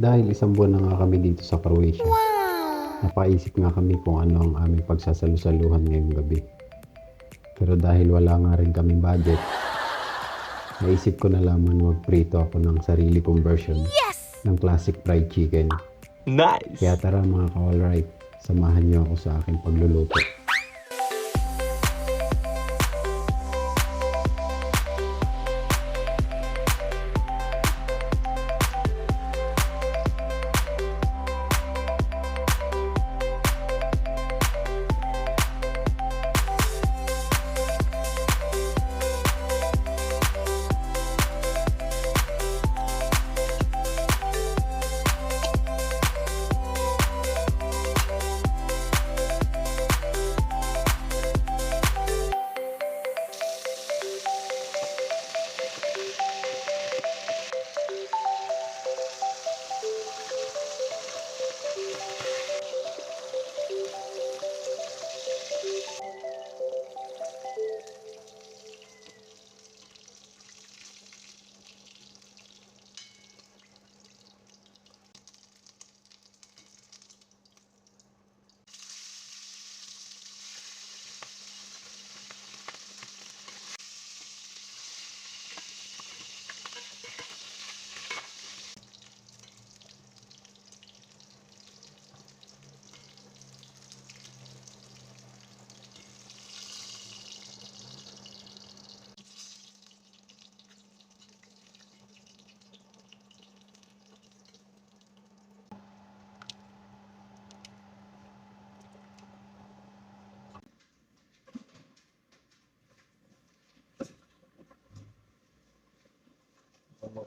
Dahil isang buwan na nga kami dito sa Croatia. Napaisip nga kami kung ano ang aming pagsasalusaluhan ngayong gabi. Pero dahil wala nga rin kaming budget, naisip ko na lamang magprito ako ng sarili kong version ng classic fried chicken. Nice! Kaya tara mga ka-alright, samahan niyo ako sa aking pagluluto.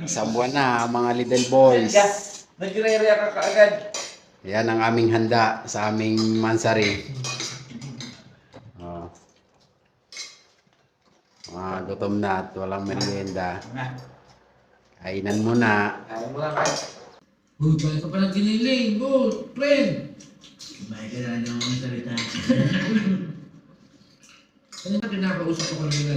Isang buwan na mga little boys. Nagre-react ka kaagad. Yan ang aming handa sa aming mansari. Oh. Mga gutom na at walang merienda. Kainan muna. Mo lang kayo. Uy, bakit ka pala giniling? Go, friend! Kumain ka na ng mga salita. Ano na pinakausap ko kanina?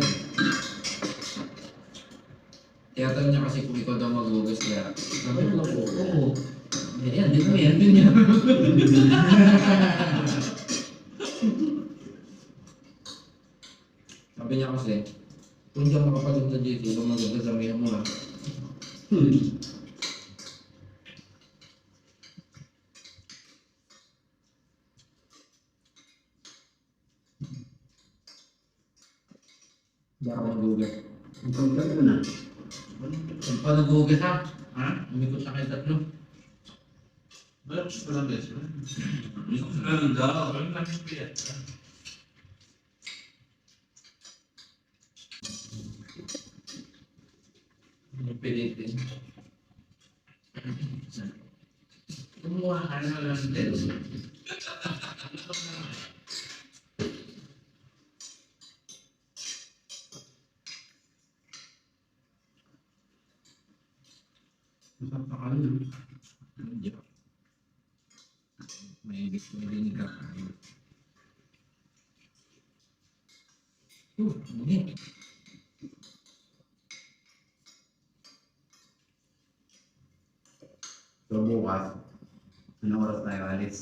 Tiyatan niya kasi kung ikaw daw maghugas kaya sabi ko po, oo. Yan, di mo yan, yun yan. Sabi niya kasi, kung hindi ako makapagod sa GT, maghugas sa mo ha. Hindi ako mo na. Kung pa naghugas ha? Ha? Umikot sa kayo tatlo. Meron siya palang beses. Ganun daw. Pilitin. Kumuha ka na lang din. Hindi pa. May ibig may dinig ka. Uh, hindi. So bukas, anong oras tayo alis?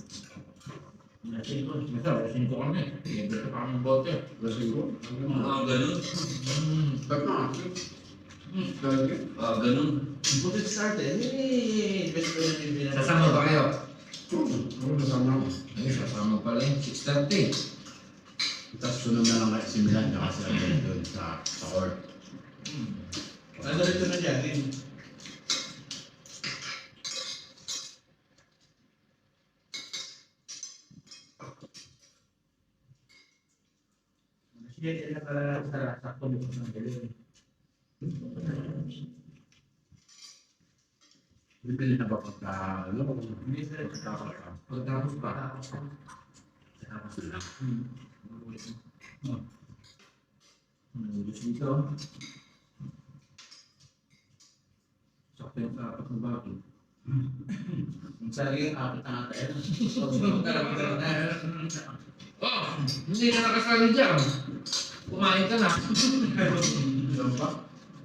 Lasing ko. Masa, lasing ko kami. Hindi ko kami bote. Lasing ko. Ah, ganun? Hmm. Tama. Ah, ganun. Buti start eh. Eh, best friend yung pinaka- Sasama ba kayo? Oo, kasama ko. Ay, sasama pala yun. 6.30. Tapos sunod na lang kayo si Milan tsaka si Abel doon sa, sa court. Ano rito na dyan? eh. Yan na pala sa sakto mo ng galing. Bibili na ba pagka, ano? Hindi sir. Pagtapos pa. Tapos na lang. Hmm. Diyos dito. Sakto yung kapat na bago. Ang saging, apat na ata yan. Oh, hindi ka nakasali dyan. Kumain ka na. Ano pa?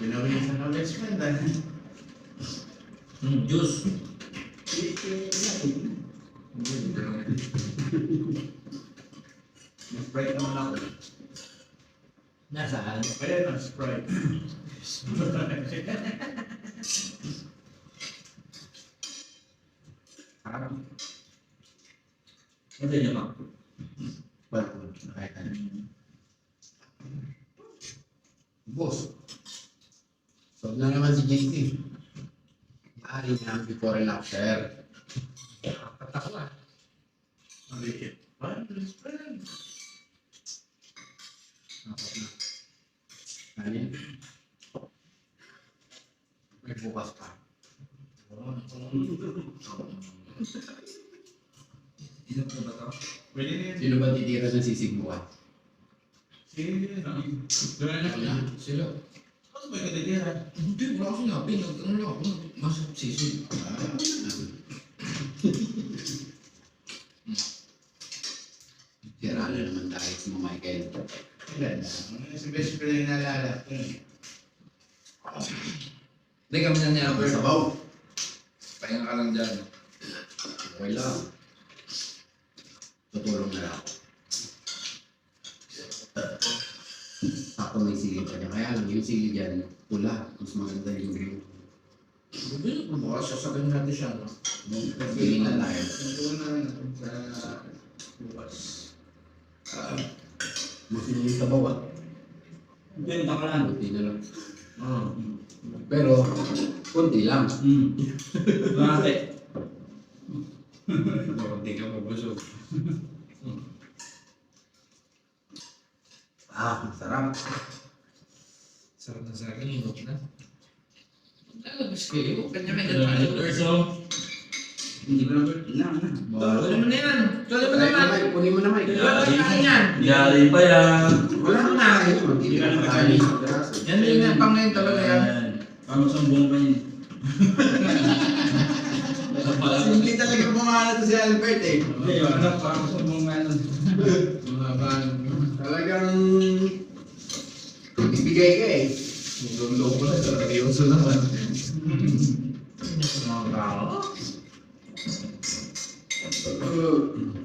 Pinawisan ka best friend ah. Hmm, juice. Sprite naman ako. Nasaan? Kaya na, Sprite. Harap. Ano niya ba? Ba't? Nakita na. Boss. So na naman si JC. Maaari niya ang before and after. Katak na. Maliit. Ay, best friend. Apat na. Ano? May bukas pa. Ka ba ito? Sino ba titira ng sisig bukas? Sige. Wala. Sila. Ano ba yung katitira? Hindi, wala akong sinabi. Nag-ano lang ako. Masarap sisig. Tira na naman tayo sa mga Michael. Ano si best friend yung naalala ko? Hindi kami na niya, Albert. sabaw. Pahinga ka lang dyan. Okay lang. Tutulong na lang ako. Sakto may sili pa niya. Kaya lang yung sili dyan, pula. Mas maganda yung green. Bumili ko bukas, sasabihin natin siya, no? Pili na tayo. Ito na sa bukas. Ah, na yung sabaw ah. Benta ka lang. Buti na lang. Oo. Pero, konti lang. Hmm. Bakit? Hindi ka mabusog. Ah, masarap. Sarap na sa akin, hinok na. Lalabas kayo, kanya-kanya tayo. Verso. Hindi ko na ba? Ina, ina. Wala mo na yan. Wala mo naman. Kunin mo na, Mike. Wala mo na yan. Yari pa yan. Wala na. Ayun, Magtitira na tayo ng isang piraso. Yan din yan, pang ngayon talaga yan. Paano sumbong pa niya? Simple talaga pumana to si Albert eh. Hindi, ano, paano sumbong nga nun? Talagang ibigay ka eh. Lolo ko na, seryoso naman. Mga tao.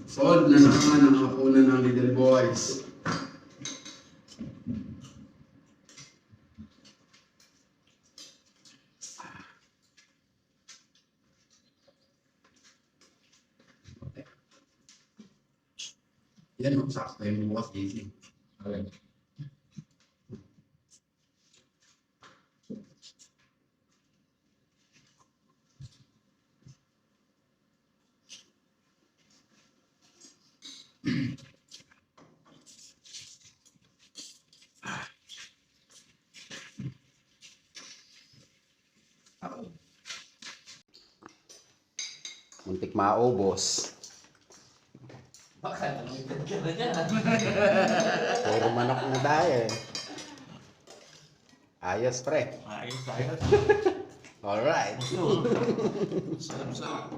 Sold na naman ang hapunan ng little boys. Yan, sakto yung bukas, JC. Okay. Muntik maubos. Baka namitan ka na niya. Puro manok na tayo eh. Ayos, pre. Ayos, ayos. Alright. Sarap-sarap.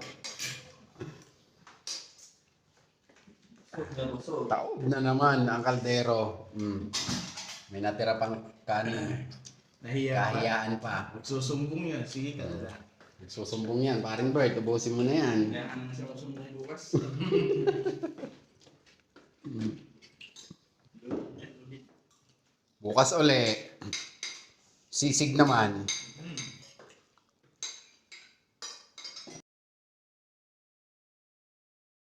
Nabusog. Taob na naman ang kaldero. Mm. May natira pang kanin. Nahiya ka. Kahiyaan pa. Nagsusumbong yan. Sige ka na. Nagsusumbong yan. Paring Bert, ubusin mo na yan. Kaya ano siya masumbong bukas. Bukas uli. Sisig naman.